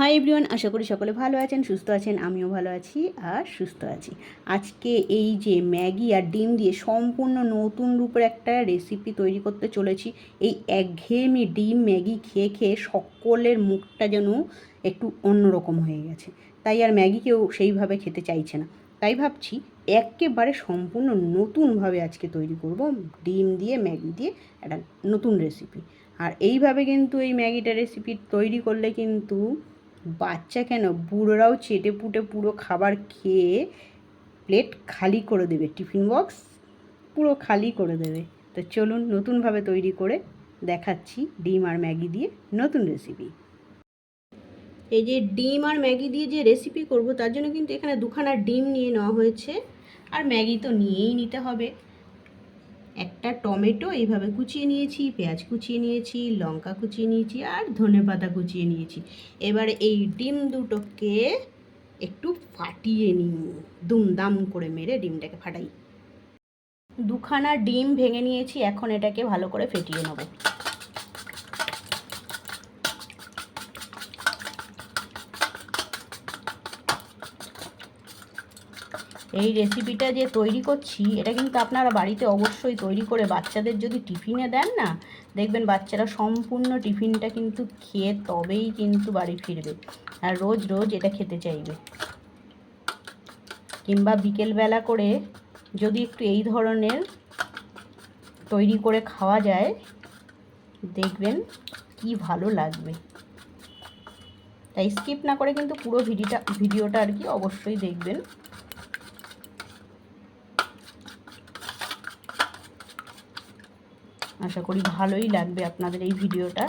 Hi everyone আশা করি সকলে ভালো আছেন, সুস্থ আছেন, আমিও ভালো আছি আর সুস্থ আছি। আজকে এই যে ম্যাগি আর ডিম দিয়ে সম্পূর্ণ নতুন রূপের একটা রেসিপি তৈরি করতে চলেছি। এই একঘেয়েমি ডিম ম্যাগি খেয়ে খেয়ে সকলের মুখটা যেন একটু অন্যরকম হয়ে গেছে। তাই আর ম্যাগি কেউ সেইভাবে খেতে চাইছে না। তাই ভাবছি একেবারে সম্পূর্ণ নতুনভাবে আজকে তৈরি করব ডিম দিয়ে, ম্যাগি দিয়ে একটা নতুন রেসিপি আর এইভাবে কিন্তু এই ম্যাগিটা রেসিপি তৈরি করলে কিন্তু বাচ্চা কেন? বুড়োরাও চেটে পুটে পুরো খাবার খেয়ে প্লেট খালি করে দেবে, টিফিন বক্স পুরো খালি করে দেবে। তো চলুন নতুনভাবে তৈরি করে দেখাচ্ছি ডিম আর ম্যাগি দিয়ে নতুন রেসিপি এই যে ডিম আর ম্যাগি দিয়ে যে রেসিপি করব, তার জন্য কিন্তু এখানে দুখানা ডিম নিয়ে নেওয়া হয়েছে। আর ম্যাগি তো নিয়েই নিতে হবে। একটা টমেটো এইভাবে কুচিয়ে নিয়েছি, পেঁয়াজ কুচিয়ে নিয়েছি, লঙ্কা কুচিয়ে নিয়েছি আর ধনে পাতা কুচিয়ে নিয়েছি। এবারে এই ডিম দুটোকে একটু ফাটিয়ে নিই, দুমদাম করে মেরে ডিমটাকে ফাটাই। দুখানা ডিম ভেঙে নিয়েছি, এখন এটাকে ভালো করে ফেটিয়ে নেব। এই রেসিপিটা যে তৈরি করছি, এটা কিন্তু আপনারা বাড়িতে অবশ্যই তৈরি করে বাচ্চাদের যদি টিফিনে দেন না, দেখবেন বাচ্চারা সম্পূর্ণ টিফিনটা কিন্তু খেয়ে তবেই কিন্তু বাড়ি ফিরবে। আর রোজ রোজ এটা খেতে চাইবে। কিংবা বিকেলবেলা করে যদি একটু এই ধরনের তৈরি করে খাওয়া যায়, দেখবেন কি ভালো লাগবে। তাই স্কিপ না করে কিন্তু পুরো ভিডিওটা ভিডিওটা আর কি অবশ্যই দেখবেন। আশা করি ভালোই লাগবে আপনাদের এই ভিডিওটা।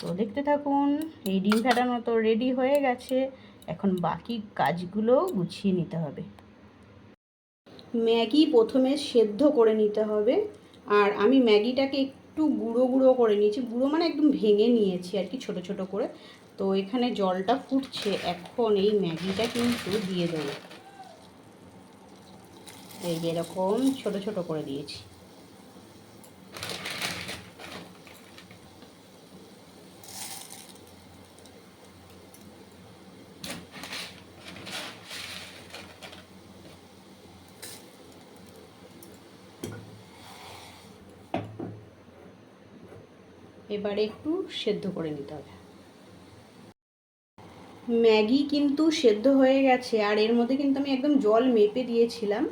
তো দেখতে থাকুন, এই ডিম ফাটানো তো রেডি হয়ে গেছে। এখন বাকি কাজগুলো গুছিয়ে নিতে হবে। ম্যাগি প্রথমে সেদ্ধ করে নিতে হবে। আর আমি ম্যাগিটাকে একটু গুঁড়ো গুঁড়ো করে নিয়েছি। গুঁড়ো মানে একদম ভেঙে নিয়েছি আর কি, ছোট ছোট করে। তো এখানে জলটা ফুটছে। এখন এই ম্যাগিটা কিন্তু দিয়ে দেবো। এই যে এরকম ছোট ছোট করে দিয়েছি। এবারে একটু সেদ্ধ করে নিতে হবে। ম্যাগি কিন্তু সেদ্ধ হয়ে গেছে, আর এর মধ্যে কিন্তু আমি একদম জল মেপে দিয়েছিলাম,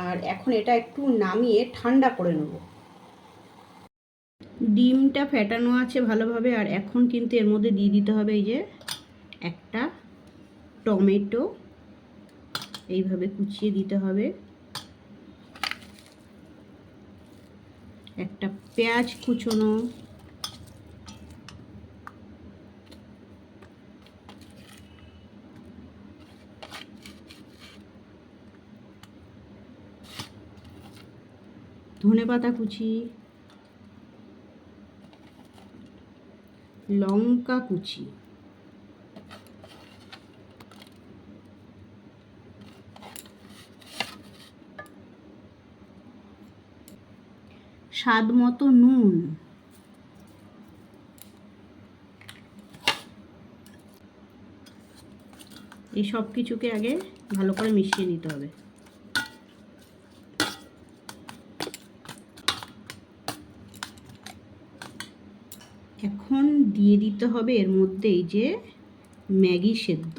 আর এখন এটা একটু নামিয়ে ঠান্ডা করে নেব। ডিমটা ফেটানো আছে ভালোভাবে, আর এখন কিন্তু এর মধ্যে দিয়ে দিতে হবে এই যে একটা টমেটো, এইভাবে কুচিয়ে দিতে হবে। একটা পেঁয়াজ কুচোনো ধনে পাতা কুচি, লঙ্কা কুচি, স্বাদ মতো নুন, এই সব কিছুকে আগে ভালো করে মিশিয়ে নিতে হবে। এখন দিয়ে দিতে হবে এর মধ্যে এই যে ম্যাগি সেদ্ধ।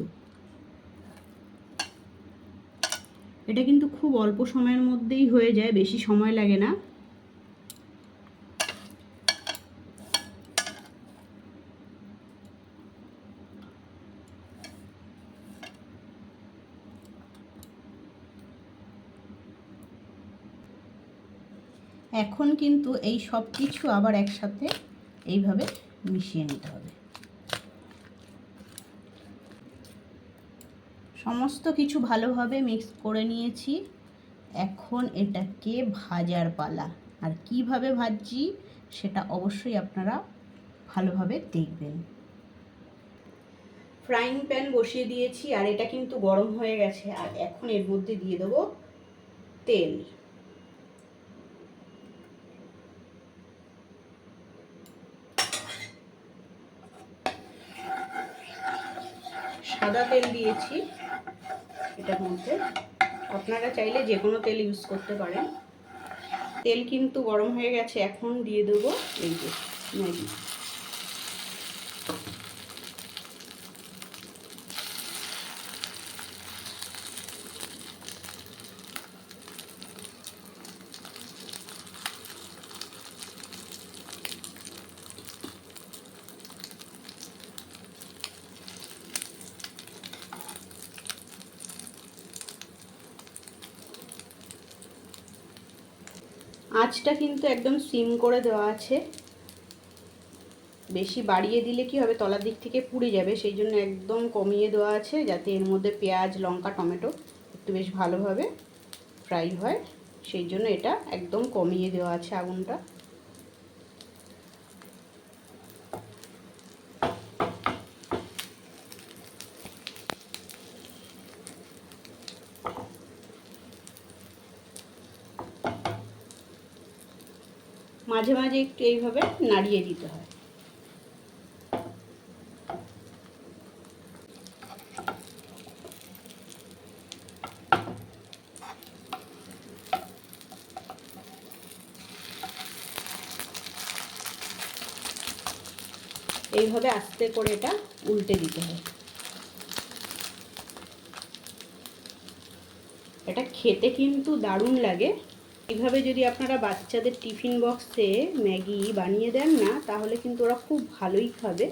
এটা কিন্তু খুব অল্প সময়ের মধ্যেই হয়ে যায়, বেশি সময় লাগে না। এখন কিন্তু এই সব কিছু আবার একসাথে এইভাবে মিশিয়ে নিতে হবে। সমস্ত কিছু ভালোভাবে মিক্স করে নিয়েছি। এখন এটাকে ভাজার পালা। আর কীভাবে ভাজছি সেটা অবশ্যই আপনারা ভালোভাবে দেখবেন। ফ্রাইং প্যান বসিয়ে দিয়েছি আর এটা কিন্তু গরম হয়ে গেছে। আর এখন এর মধ্যে দিয়ে দেবো তেল। সাদা তেল দিয়েছি এটার মধ্যে। আপনারা চাইলে যে কোনো তেল ইউজ করতে পারেন। তেল কিন্তু গরম হয়ে গেছে, এখন দিয়ে দেবো এই যে ম্যাগি। আঁচটা কিন্তু একদম সিম করে দেওয়া আছে। বেশি বাড়িয়ে দিলে কি হবে? তলার দিক থেকে পুড়ে যাবে। সেই জন্য একদম কমিয়ে দেওয়া আছে যাতে এর মধ্যে পেঁয়াজ, লঙ্কা, টমেটো একটু বেশ ভালোভাবে ফ্রাই হয়। সেই জন্য এটা একদম কমিয়ে দেওয়া আছে আগুনটা। মাঝে মাঝে একটু এইভাবে নাড়িয়ে দিতে হয়। এইভাবে আস্তে করে এটা উল্টে দিতে হয়। এটা খেতে কিন্তু দারুণ লাগে। এইভাবে যদি আপনারা বাচ্চাদের টিফিন বক্সে ম্যাগি বানিয়ে দেন না, তাহলে কিন্তু ওরা খুব ভালোই খাবে।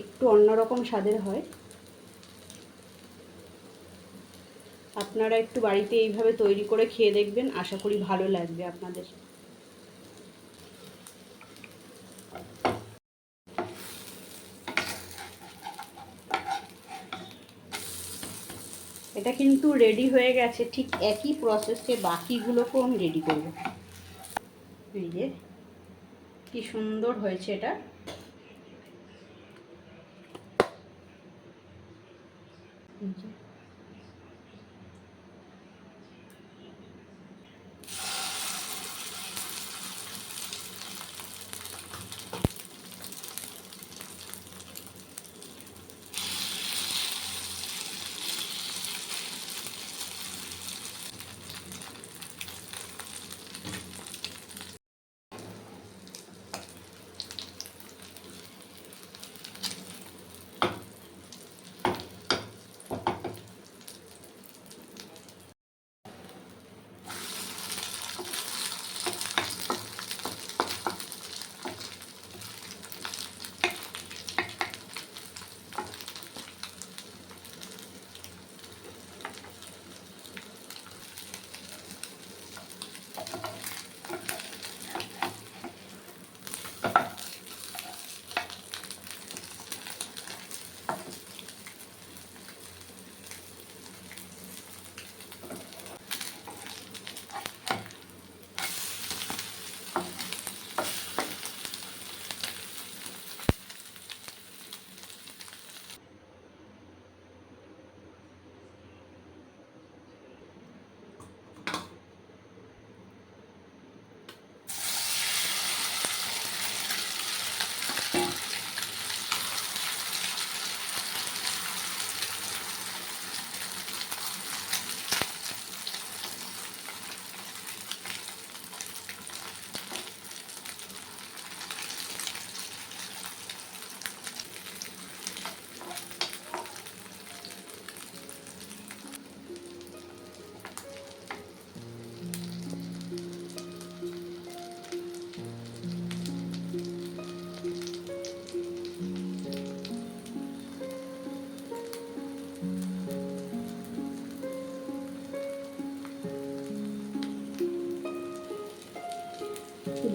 একটু অন্যরকম স্বাদের হয়। আপনারা একটু বাড়িতে এইভাবে তৈরি করে খেয়ে দেখবেন, আশা করি ভালো লাগবে আপনাদের। এটা কিন্তু রেডি হয়ে গেছে। ঠিক একই প্রসেসে বাকিগুলোকেও আমি রেডি করব। এই যে, কি সুন্দর হয়েছে এটা।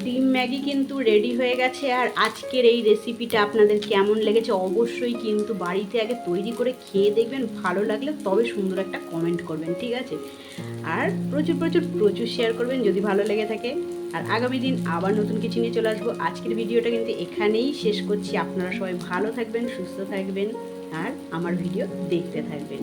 ডিম ম্যাগি কিন্তু রেডি হয়ে গেছে আর আজকের এই রেসিপিটা আপনাদের কেমন লেগেছে অবশ্যই কিন্তু বাড়িতে আগে তৈরি করে খেয়ে দেখবেন, ভালো লাগলে তবে সুন্দর একটা কমেন্ট করবেন, ঠিক আছে? আর প্রচুর প্রচুর প্রচুর শেয়ার করবেন যদি ভালো লেগে থাকে। আর আগামী দিন আবার নতুন কিছু নিয়ে চলে আসব। আজকের ভিডিওটা কিন্তু এখানেই শেষ করছি। আপনারা সবাই ভালো থাকবেন, সুস্থ থাকবেন, আর আমার ভিডিও দেখতে থাকবেন।